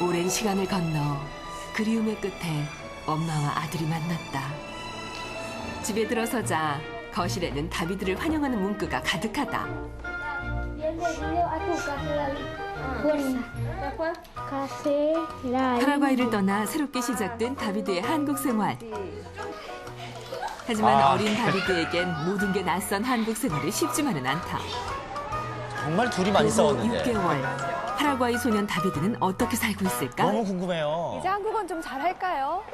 오랜 시간을 건너 그리움의 끝에 엄마와 아들이 만났다. 집에 들어서자 거실에는 다비드를 환영하는 문구가 가득하다. 파라과이를 떠나 새롭게 시작된 다비드의 한국 생활. 하지만 아. 어린 다비드에겐 모든 게 낯선 한국 생활이 쉽지만은 않다. 정말 둘이 많이 싸웠는데. 6개월. 파라과이 소년 다비드는 어떻게 살고 있을까? 너무 궁금해요. 이제 한국은 좀 잘할까요?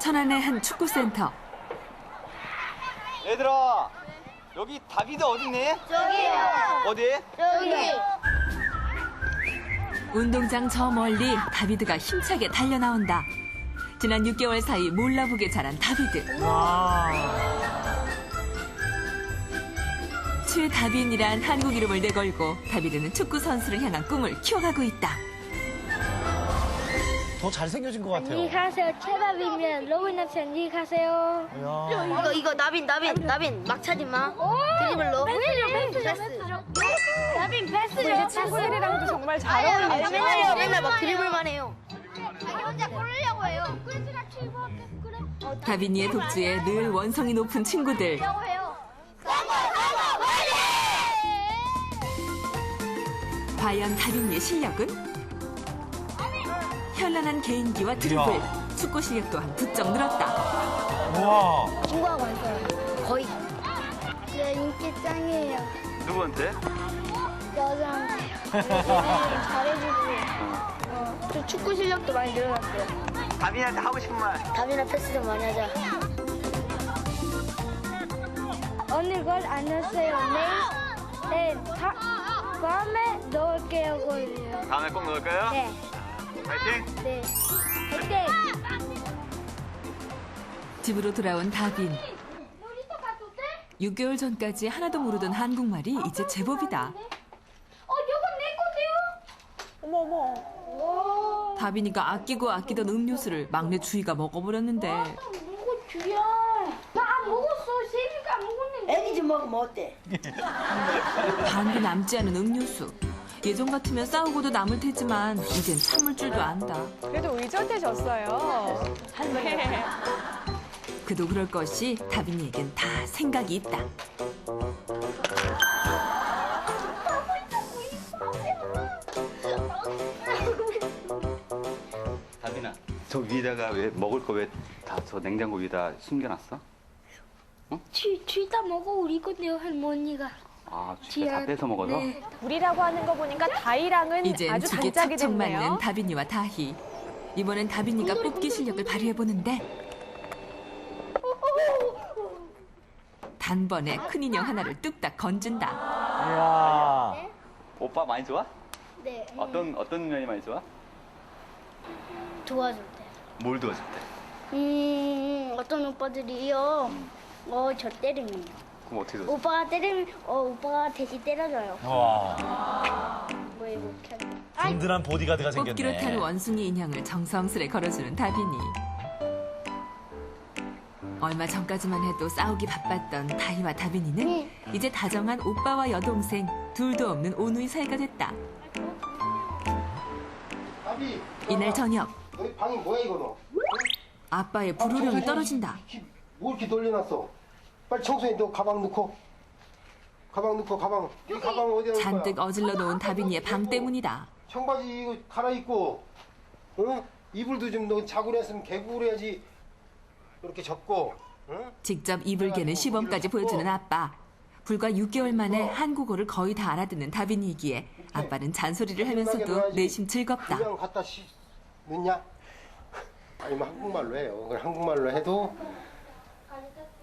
천안의 한 축구센터. 얘들아 여기 다비드 어딨니? 저기요. 어디? 저기. 운동장 저 멀리 다비드가 힘차게 달려 나온다. 지난 6개월 사이 몰라보게 자란 다비드. 와. 최다빈이란 한국 이름을 내걸고 다비드는 축구 선수를 향한 꿈을 키워가고 있다. 더 잘생겨진 것 같아요. 안녕하세요. 최다빈입니다. 로빈 학생 안녕하세요. 이야. 이거 이거 나빈 나빈 나빈 막 차지 마. 드리블로. 패스죠, 패스죠. 다빈 패스죠. 이제 친구들이랑도 정말 잘 아니, 어울리죠? 맨날 맨날 막 드리블만 해요. 자기 혼자 고르려고 해요. 다빈이의 독주에 늘 원성이 높은 친구들. 과연 다빈이의 실력은? 현란한 개인기와 드리블. 축구 실력 또한 부쩍 늘었다. 우와. 친구하고 있어요. 거의 제 인기 짱이에요. 누구한테? 여자한테요. 잘해주고. 어, 저 축구 실력도 많이 늘어났어요. 다빈이한테 하고 싶은 말 다빈아 패스 좀 많이 하자. 오늘 걸안 했어요. 내일, 내일 다, 밤에 넣을게요, 골이요. 다음에 꼭 넣을까요? 네, 파이팅! 네. 화이팅! 집으로 돌아온 다빈. 놀이터 가도 돼? 6개월 전까지 하나도 모르던 한국말이 이제 제법이다. 어, 이건 내 거세요? 어머 어머. 다빈이가 아끼고 아끼던 음료수를 막내 주희가 먹어버렸는데 먹어, 주야. 나 안 먹었어. 세비가 안 먹었는데. 애기 좀 먹으면 어때? 반도 남지 않은 음료수. 예전 같으면 싸우고도 남을 테지만 이젠 참을 줄도 안다. 그래도 의젓해졌어요. 네. 그도 그럴 것이 다빈이에겐 다 생각이 있다. 다빈아 저 위에다가 왜 먹을 거 왜 다 저 냉장고 위에다 숨겨놨어? 쥐, 쥐다 먹어, 우리 건데요, 할머니가. 아 쥐가 다 뺏어 먹어서? 네. 우리라고 하는 거 보니까 다이랑은 이젠 아주 죽에 단짝이 척척 됐네요. 맞는 다빈이와 다희. 이번엔 다빈이가 뽑기 실력을 발휘해보는데 단번에 큰 인형 하나를 뚝딱 건진다. 이야. 오빠 많이 좋아? 네. 어떤 어떤 면이 많이 좋아? 도와줄 때. 뭘 도와줄 때? 음, 어떤 오빠들이요. 어, 저 때리면. 그럼 어떻게 도와줘? 오빠가 때리면, 어, 오빠가 대신 때려줘요. 와. 뭐 이렇게. 할 때. 든든한 보디가드가 뽑기로 탄 생겼네. 원숭이 인형을 정성스레 걸어주는 다빈이. 얼마 전까지만 해도 싸우기 바빴던 다희와 다빈이는 이제 다정한 오빠와 여동생 둘도 없는 오누이 사이가 됐다. 이날 저녁 너희 방이 뭐야 이거 너? 아빠의 불호령이 떨어진다. 뭐 이렇게 돌려놨어? 빨리 청소해. 너 가방 넣고. 가방 넣고 가방. 이 가방 어디에 놓을 잔뜩 거야? 어질러 놓은 다빈이의 방 때문이다. 청바지 이거 갈아입고, 응? 이불도 좀너 자고 했으면 개구를 해야지. 이렇게 접고, 응? 직접 이불 개는 시범까지 보여주는 아빠. 불과 6개월 만에 한국어를 거의 다 알아듣는 다빈이기에 아빠는 잔소리를 하면서도 내심 즐겁다. 그냥 갖다 시, 넣냐? 아니면 한국말로 해요. 그걸 한국말로 해도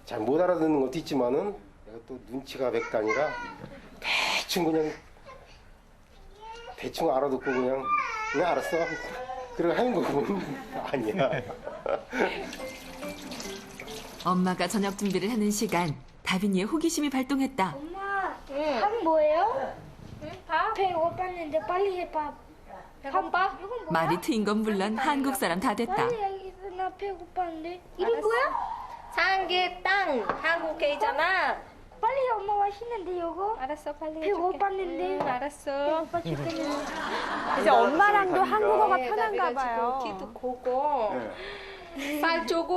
잘 못 알아듣는 것도 있지만은 내가 또 눈치가 백단이라 대충 그냥 대충 알아듣고 그냥 그냥 알았어. 그러고 하는 거고 아니야. 엄마가 저녁 준비를 하는 시간 다빈이의 호기심이 발동했다. 엄마, 밥 뭐예요? 밥? 배고팠는데 빨리 해, 밥. 밥? 이건 뭐야? 말이 트인 건 물론 한국 사람 다 됐다. 빨리 얘기해서 나 배고팠는데. 이름 뭐야? 삼계땅 한국 게이잖아. 빨리 엄마와 쉬는데 이거 알았어, 빨리 배고팠는데 응, 알았어. 배고파 죽겠네. 이제 엄마랑도 한국어가 네, 편한가 봐요. 키도 고고 네. 쌀 쪼고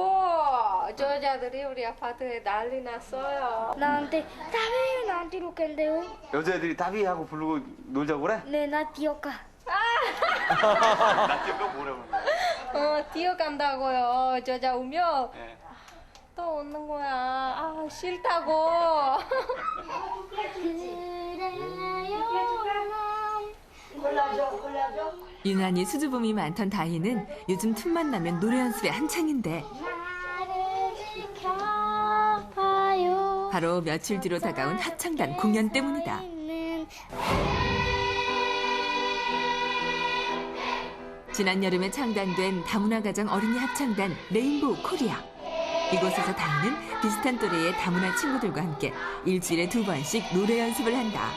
저 여자들이 우리 아파트에 난리 났어요. 나한테 다음에 나한테 이렇게인데요. 여자애들이 따비 하고 부르고 놀자고 그래? 네, 나 뛰어가. 나 지금 뭐라고? 어 뛰어간다고요. 저 여자 오면 네. 또 오는 거야. 아 싫다고. 유난히 수줍음이 많던 다희는 요즘 틈만 나면 노래 연습에 한창인데 바로 며칠 뒤로 다가온 합창단 공연 때문이다. 지난 여름에 창단된 다문화 가정 어린이 합창단 레인보우 코리아. 이곳에서 다희는 비슷한 또래의 다문화 친구들과 함께 일주일에 두 번씩 노래 연습을 한다.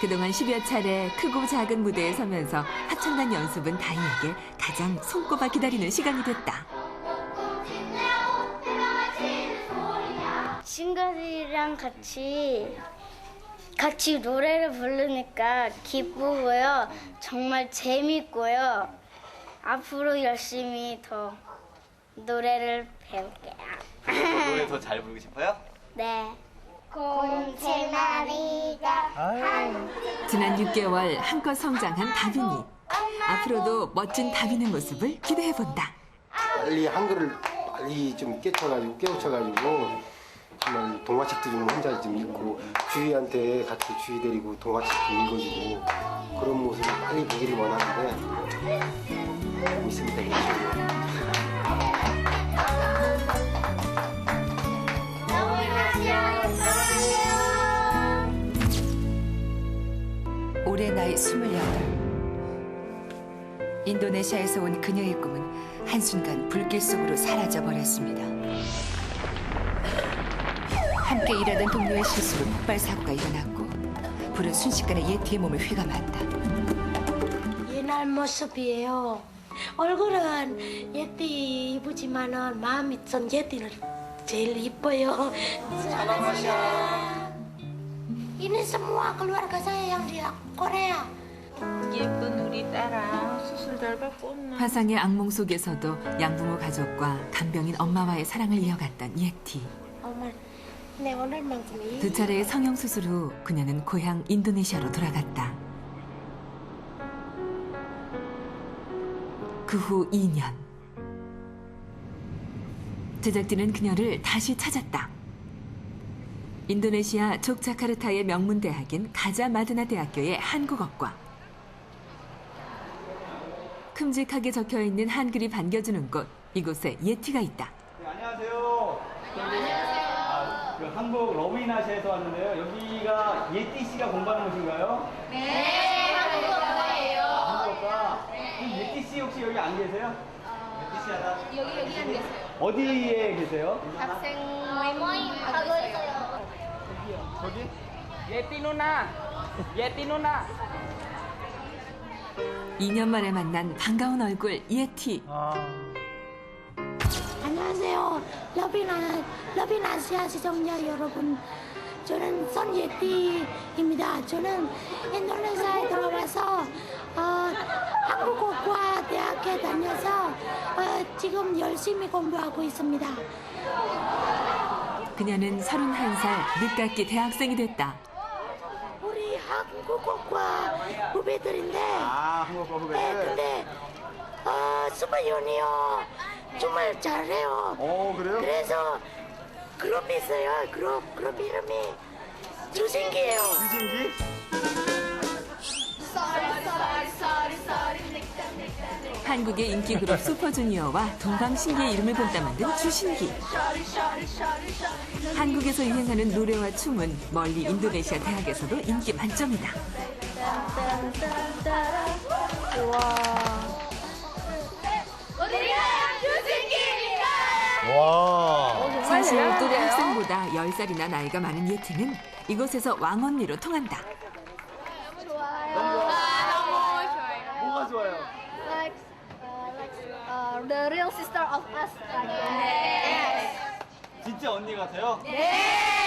그동안 10여 차례 크고 작은 무대에 서면서 합창단 연습은 다희에게 가장 손꼽아 기다리는 시간이 됐다. 친구들이랑 같이 같이 노래를 부르니까 기쁘고요. 정말 재밌고요. 앞으로 열심히 더 노래를 배울게요. 노래 더 잘 부르고 싶어요? 네. 곰채나리가 지난 6개월 한껏 성장한 다빈이. 앞으로도 멋진 다빈의 모습을 기대해본다. 빨리 한글을 빨리 좀 깨쳐가지고 깨우쳐가지고 정말 동화책도 좀 혼자 좀 읽고 주희한테 같이 주희 데리고 동화책 좀 읽어주고 그런 모습을 빨리 보기를 원하는데 좀 있으면 되겠죠. 올해 나이 28. 인도네시아에서 온 그녀의 꿈은 한순간 불길 속으로 사라져 버렸습니다. 함께 일하던 동료의 실수로 폭발 사고가 일어났고 불은 순식간에 예티의 몸을 휘감았다. 옛날 모습이에요. 얼굴은 예띠 이쁘지만은 마음이 전 예띠를 제일 이뻐요. Ini semua keluarga saya yang di Korea. 예쁜 우리 딸아 수술 잘 받고 온나. 화상의 악몽 속에서도 양부모 가족과 간병인 엄마와의 사랑을 이어갔던 예티. 엄마, 내 오늘만큼이 두 차례의 성형 수술 후 그녀는 고향 인도네시아로 돌아갔다. 그 후 2년. 제작진은 그녀를 다시 찾았다. 인도네시아 족자카르타의 명문 대학인 가자 마드나 대학교의 한국어과. 큼직하게 적혀 있는 한글이 반겨주는 곳 이곳에 예티가 있다. 네, 안녕하세요. 안녕하세요. 그 한국 러브인아시아에서 왔는데요. 여기가 예띠 씨가 공부하는 곳인가요? 네, 한국어과예요. 한국어과. 그럼 예띠 씨 혹시 여기 안 계세요? 예띠 씨 하나. 여기 여기 안 계세요. 어디에 계세요? 학생 모임 하고 있어요. 저기? 예띠 누나, 예띠 누나. 2년 만에 만난 반가운 얼굴 예티. 안녕하세요. 러비나 러비나 아시아 시청자 여러분. 저는 손예띠입니다. 저는 인도네시아에 들어와서 어, 한국어과 대학에 다녀서 어, 지금 열심히 공부하고 있습니다. 그녀는 31살 늦깎이 대학생이 됐다. 우리 한국어과 후배들인데 아, 한국어 네, 후배들. 근데 어, 수마연이요 정말 잘해요. 어, 그래요? 그래서 그룹 있어요. 그룹 그룹 이름이 주신기예요. 유진기? 한국의 인기 그룹 슈퍼주니어와 동방신기의 이름을 본따 만든 주신기. 한국에서 유행하는 노래와 춤은 멀리 인도네시아 대학에서도 인기 만점이다. 와. 와. 사실 또래 학생보다 10살이나 나이가 많은 예티는 이곳에서 왕언니로 통한다. 뭐가 좋아요? Like, uh, like uh, the real sister of us. Yes. 진짜 언니 같아요? 네.